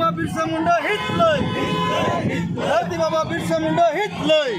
বাবা বিরসা মুন্ডা হিট লয় ধরতি বাবা বিরসা মুন্ডা হিট লয়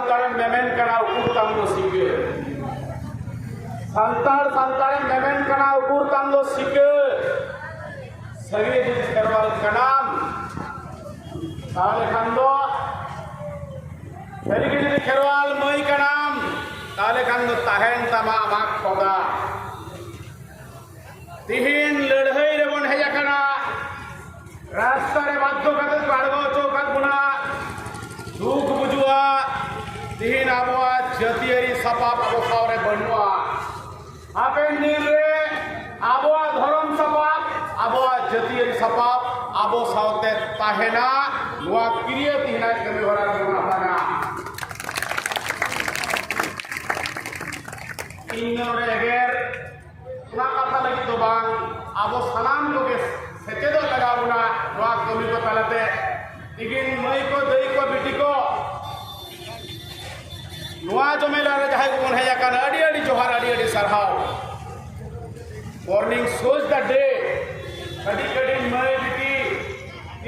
santaran memen kana ukur tanglo sikhe santar santaran memen kana ukur tanglo sikhe sagre jis karwal kanam tare khando sagre jis karwal moi kanam tale khando tahen tama amak koda tihin ladhai rebon heja kanam ಹೇನಾ ನುವಾ create ಹಿನಾ ಕಮಿ ಹೊರ ಹಮಾರ ಇನ್ನೊರೆ ಎಗೇರ್ ᱚᱱᱟ ᱠᱟᱛᱷᱟ ᱞᱟᱹᱜᱤᱫ ᱫᱚ ᱵᱟᱝ ᱟᱵᱚ ᱥᱟᱱᱟᱢ ᱠᱚᱜᱮ ᱥᱮᱪᱮᱫᱚᱜ ᱞᱟᱜᱟᱣ ᱵᱚᱱᱟ ᱱᱚᱣᱟ ᱠᱟᱹᱢᱤ ᱠᱚ ᱛᱟᱞᱟᱛᱮ ᱛᱤᱠᱤᱱ ᱢᱟᱹᱭ ᱠᱚ ᱫᱟᱹᱭ ᱠᱚ ᱵᱤᱴᱤ ᱠᱚ ᱱᱚᱣᱟ ᱡᱚᱢᱮᱞᱟ ᱨᱮ ᱡᱟᱦᱟᱸᱭ ᱠᱚᱵᱚᱱ ᱦᱮᱡ ᱟᱠᱟᱱ ᱟᱹᱰᱤ ᱟᱹᱰᱤ ᱡᱚᱦᱟᱨ ᱟᱹᱰᱤ ᱟᱹᱰᱤ ᱥᱟᱨᱦᱟᱣ ᱢᱚᱨᱱᱤᱝ ᱥᱳᱡ ᱫᱟ ᱰᱮ ᱠᱟᱹᱴᱤᱡ ᱠᱟᱹᱴᱤᱡ ᱢᱟᱹᱭ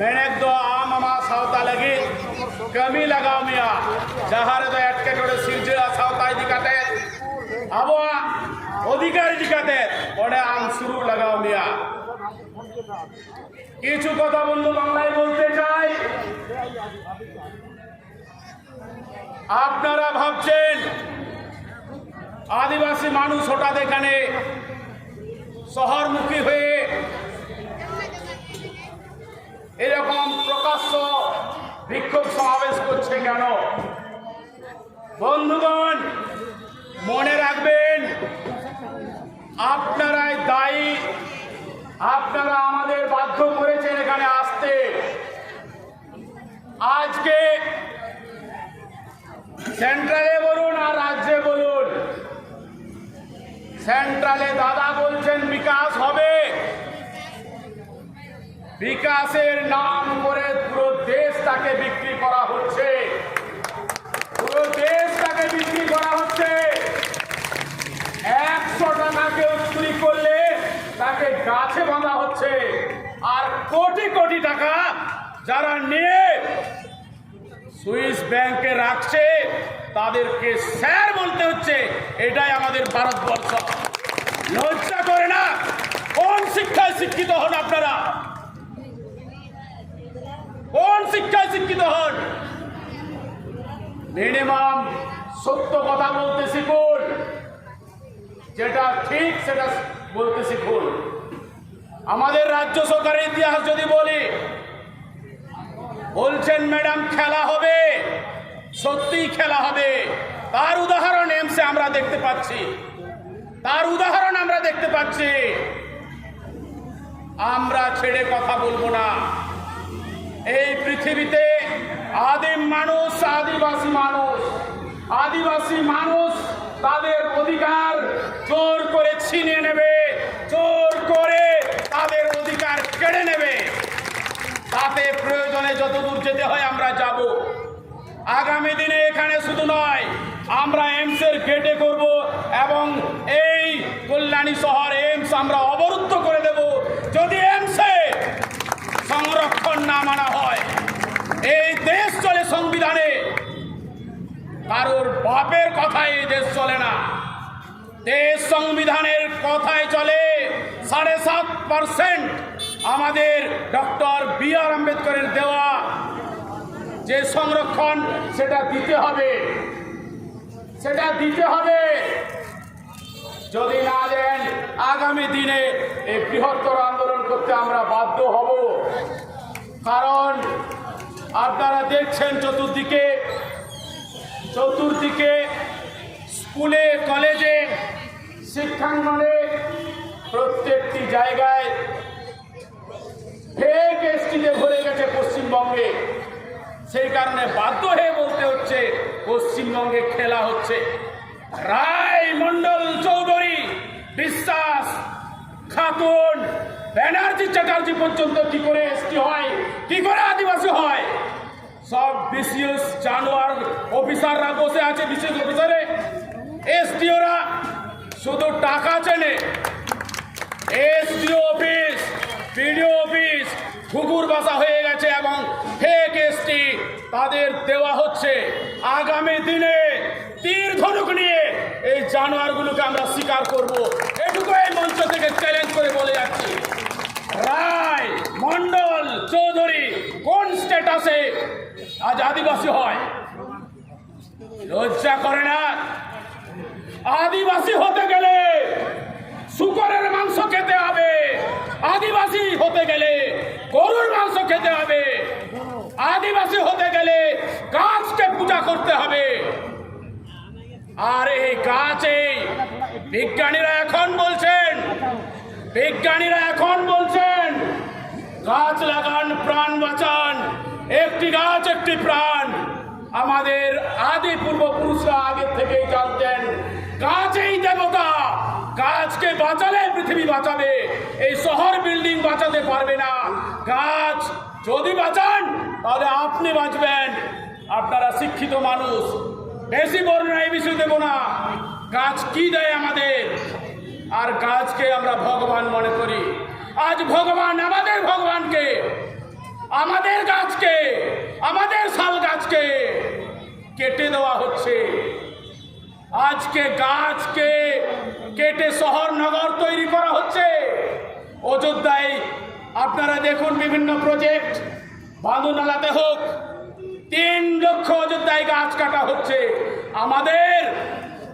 ಮೆಣೆಗ್ ದೋ ಆಮ ಮಾ ಸಾವತಾ ಲಗಿ ಕಮಿ ಲಗಾವ ಮಿಯಾ ಜಹಾರ ದೋ ಎಟ್ಕೆ ಕಡೆ ಸಿರ್ಜೆ ಸಾವತಾಯ ದಿಕಾತೆ আবো অধিকার দিকাতে ওনে আম শুরু লাগাও মিয়া কিছু কথা বন্ধু বাংলায় বলতে চাই আপনারা ভাবছেন আদিবাসী মানুষ ওটা এখানে শহরমুখী হয়ে এরকম প্রকাশ্য বিক্ষোভ সমাবেশ করছে কেন? বন্ধুগণ, মনে রাখবেন, আপনারাই দায়ী, আপনারা আমাদের বাধ্য করেছেন এখানে আসতে। আজকে সেন্ট্রালে বলুন আর রাজ্যে বলুন। সেন্ট্রালে দাদা বলছেন বিকাশ হবে বিকাশের নাম করে পুরো দেশ তাকে বিক্রি করা হচ্ছে। পুরো দেশ তাকে বিক্রি করা হচ্ছে। একশো টাকা কেউ চুরি করলে তাকে গাছে বাঁধা হচ্ছে। আর কোটি কোটি টাকা যারা নিয়ে সুইস ব্যাংকে রাখছে, তাদেরকে স্যার বলতে হচ্ছে, এটাই আমাদের ভারতবর্ষ। লজ্জা করে না? কোন শিক্ষায় শিক্ষিত হন আপনারা? কোন শিক্ষায় শিক্ষিত হন? মিনিমাম সত্য কথা বলতে শিখুন। যেটা ঠিক, সেটা বলতে শিখুন। আমাদের রাজ্য সরকারের ইতিহাস যদি বলি, বলছেন, ম্যাডাম, খেলা হবে। সত্যিই খেলা হবে। তার উদাহরণ এমসে আমরা দেখতে পাচ্ছি। তার উদাহরণ আমরা দেখতে পাচ্ছি। আমরা ছেড়ে কথা বলব না। এই পৃথিবীতে আদিম মানুষ, আদিবাসী মানুষ আদিবাসী মানুষ তাদের অধিকার জোর করে ছিনিয়ে নেবে, জোর করে তাদের অধিকার কেড়ে নেবে। তাতে প্রয়োজনে যতদূর যেতে হয় আমরা যাব। আগামী দিনে এখানে কারোর বাপের কথায় দেশ চলে না। দেশ সংবিধানের কথায় চলে। সাড়ে সাত পার্সেন্ট আমাদের ডক্টর বি আর আম্বেদকরের দেওয়া যে সংরক্ষণ, সেটা দিতে হবে। সেটা দিতে হবে। যদি না দেন, আগামী দিনে এই বৃহত্তর আন্দোলন করতে আমরা বাধ্য হব। কারণ আপনারা দেখছেন চতুর্দিকে চতুর্দিকে স্কুলে, কলেজে, শিক্ষাঙ্গনে প্রত্যেকটি জায়গায় ফেক এসটিতে ভরে গেছে পশ্চিমবঙ্গে। সেই কারণে বাধ্য হয়ে বলতে হচ্ছে, পশ্চিমবঙ্গে খেলা হচ্ছে। রায় মন্ডল চৌধুরী, বিশ্বাস খাতুন, ব্যানার্জি চ্যাটার্জি পর্যন্ত কি করে এসটি হয়? কি করে আদিবাসী হয়? সব বিসিএস জানোয়ার অফিসাররা বসে আছে, বিশেষ অফিসারে। এসডিওরা শুধু টাকা চেনে। এসডিও অফিস, বিডিও অফিস ঘুঘুর বাসা হয়ে গেছে এবং ফেক এসটি তাদের দেওয়া হচ্ছে। আগামী দিনে তীর ধনুক নিয়ে এই জানোয়ারগুলোকে আমরা স্বীকার করব। এটুকু এই মঞ্চ থেকে চ্যালেঞ্জ করে বলে যাচ্ছি। রায় মন্ডল চৌধুরী কোন স্ট্যাটাসে আজ আদিবাসী হয়। লজ্জা করে না? আদিবাসী হতে গেলে শুকরের মাংস খেতে হবে। আদিবাসী হতে গেলে গরুর মাংস খেতে হবে। আদিবাসী হতে গেলে গাছকে পূজা করতে হবে। আর এই গাছে বিজ্ঞানীরা এখন বলছেন, বিজ্ঞানীরা এখন বলছেন, গাছ লাগান, প্রাণ বাঁচান। একটি গাছ, একটি প্রাণ। আমাদের আদি পূর্বপুরুষরা আগে থেকেই জানতেন, গাছই দেবতা। গাছকে বাঁচালে, পৃথিবী বাঁচাবে এই শহর বিল্ডিং বাঁচাতে পারবে না। গাছ যদি বাঁচান, তাহলে আপনি বাঁচবেন। আপনারা শিক্ষিত মানুষ, বেশি বর্ণনা এই বিষয় দেব না। গাছ কি দেয় আমাদের? আর গাছকে আমরা ভগবান মনে করি। আজ ভগবান, আমাদের ভগবানকে আমাদের গাছকে, আমাদের শাল গাছকে কেটে দেওয়া হচ্ছে। আজকে গাছকে কেটে শহর, নগর তৈরি করা হচ্ছে। অযোধ্যায় আপনারা দেখুন বিভিন্ন প্রজেক্ট বাঁধুনালাতে হোক, তিন লক্ষ অযোধ্যায় গাছ কাটা হচ্ছে। আমাদের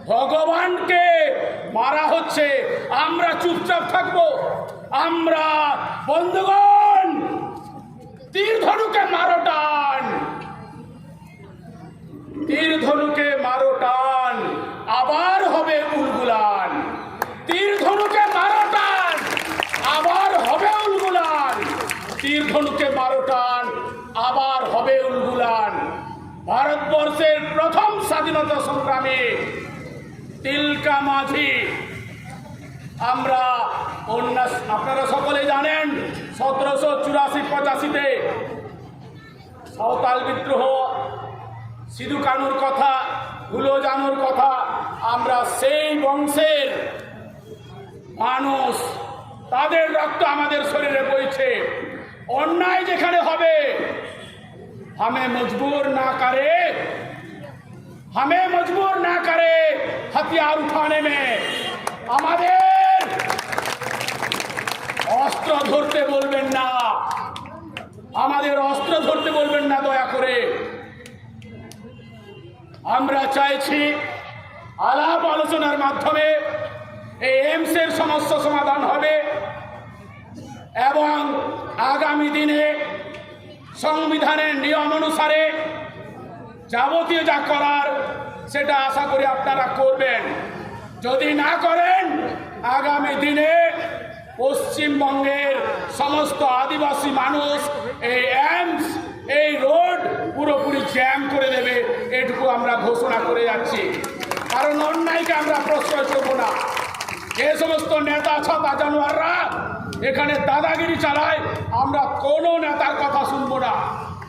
ভগবানকে মারা হচ্ছে। আমরা চুপচাপ থাকব। আমরা বন্ধুগণ ধনুকে মারো টান। তীর ধনুকে মারো টান। আবার হবে উলগুলান। তীর ধনুকে মারো টান। আবার হবে উলগুলান। তীর ধনুকে মারো টান। আবার হবে উলগুলান। ভারতবর্ষের প্রথম স্বাধীনতা সংগ্রামে তিলকা মাঝি। আমরা উন্নাস আপনারা সকলে জানেন, সতেরোশো চুরাশি পঁচাশিতে সাঁওতাল বিদ্রোহ, সিধু কানুর কথা ধুলো জানুর কথা, আমরা সেই বংশের মানুষ। তাদের রক্ত আমাদের শরীরে বইছে। অন্যায় যেখানে হবে, হামে মজবুর না করে, হামে মজবুর না করে হাতিয়ার উঠানে মে। আমাদের অস্ত্র ধরতে বলবেন না। আমাদের অস্ত্র ধরতে বলবেন না দয়া করে। আমরা চাইছি আলাপ আলোচনার মাধ্যমে এই এইমসের সমস্যা সমাধান হবে এবং আগামী দিনে সংবিধানের নিয়ম অনুসারে যাবতীয় যা করার সেটা আশা করি আপনারা করবেন। যদি না করেন, আগামী দিনে পশ্চিমবঙ্গের সমস্ত আদিবাসী মানুষ এই অ্যাম্পস এই রোড পুরোপুরি জ্যাম করে দেবে, এটুকু আমরা ঘোষণা করে যাচ্ছি। কারণ অন্যায়কে আমরা প্রশ্রয় করব না। যে সমস্ত নেতা ছাতা জানোয়াররা, এখানে দাদাগিরি চালায়, আমরা কোনো নেতার কথা শুনব না।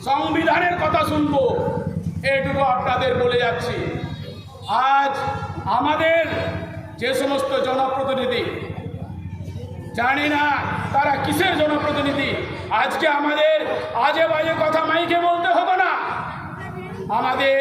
সংবিধানের কথা শুনব। এটুকু আপনাদের বলে যাচ্ছি। আজ আমাদের যে সমস্ত জনপ্রতিনিধি, জানি না তারা কিসের জনপ্রতিনিধি আজকে আমাদের আজে বাজে কথা মাইকে বলতে হবে না। আমাদের